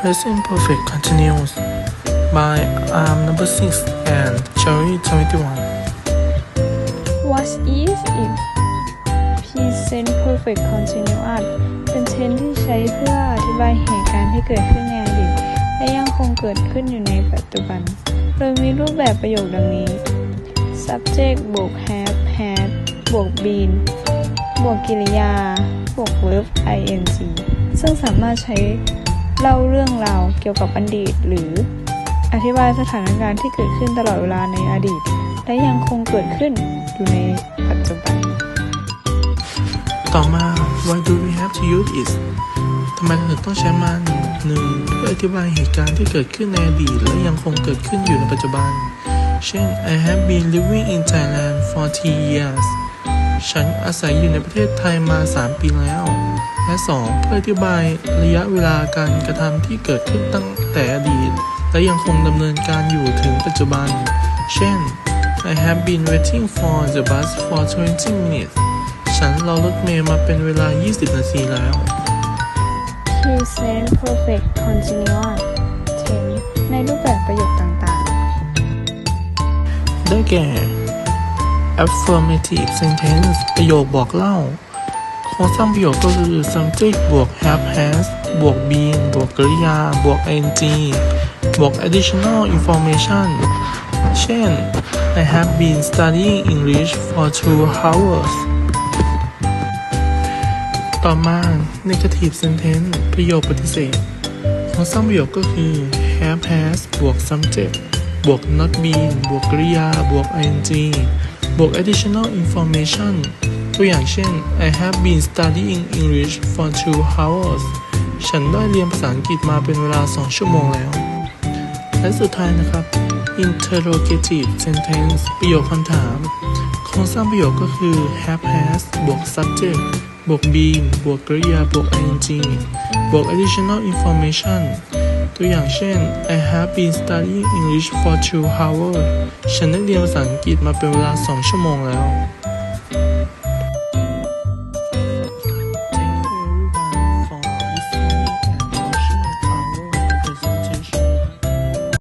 present perfect continuous by arm number 6 and cherry 21 What is if present perfect continuous เป็นเทนที่ใช้เพื่ออธิบายเหตุการณ์ที่เกิดขึ้นในอดีตและยังคงเกิดขึ้นอยู่ในปัจจุบัน โดยมีรูปแบบประโยคดังนี้ subject บวก have had บวก been บวกกริยา บวก verb ing ซึ่งสามารถใช้ เล่าเรื่องราวเกี่ยวกับอดีต หรืออธิบายสถานการณ์ที่เกิดขึ้นตลอดเวลาในอดีต และยังคงเกิดขึ้นอยู่ในปัจจุบัน ต่อมา why do we have to use it ทำไมเราถึงต้องใช้มันหนึ่งเพื่ออธิบายเหตุการณ์ที่เกิดขึ้นในอดีตและยังคงเกิดขึ้นอยู่ในปัจจุบัน เช่น I have been living in Thailand for 10 years ฉันอาศัยอยู่ในประเทศไทยมา 3 ปีแล้ว และ 2 เพื่ออธิบายระยะเวลาการกระทำที่เกิดขึ้นตั้งแต่อดีต และยังคงดำเนินการอยู่ถึงปัจจุบัน เช่น I have been waiting for the bus for 20 minutes ฉันรอรถเมล์มาเป็นเวลา 20 นาทีแล้ว present perfect continuous tense ในรูปแบบประโยคต่างได้แก่ affirmative sentence ประโยคบอกเล่า โครงสร้างประโยคก็คือ subject บวก have has บวก been บวกกริยา บวก ing บวก additional information เช่น I have been studying English for two hours ต่อมา negative sentence ประโยคปฏิเสธโครงสร้างประโยคก็คือ have has บวก subject บวก not been บวกกริยา บวก ing บวก additional information ตัวอย่างเช่น I have been studying English for two hours ฉันได้เรียนภาษาอังกฤษมาเป็นเวลา 2 ชั่วโมงแล้ว และสุดท้ายนะครับ interrogative sentence ประโยคคำถาม โครงสร้างประโยคก็คือ have has บวก subject บวก been บวกกริยา บวก ing บวก additional information ตัวอย่างเช่น I have been studying English for two hours ฉันได้เรียนภาษาอังกฤษมาเป็นเวลา 2 ชั่วโมงแล้ว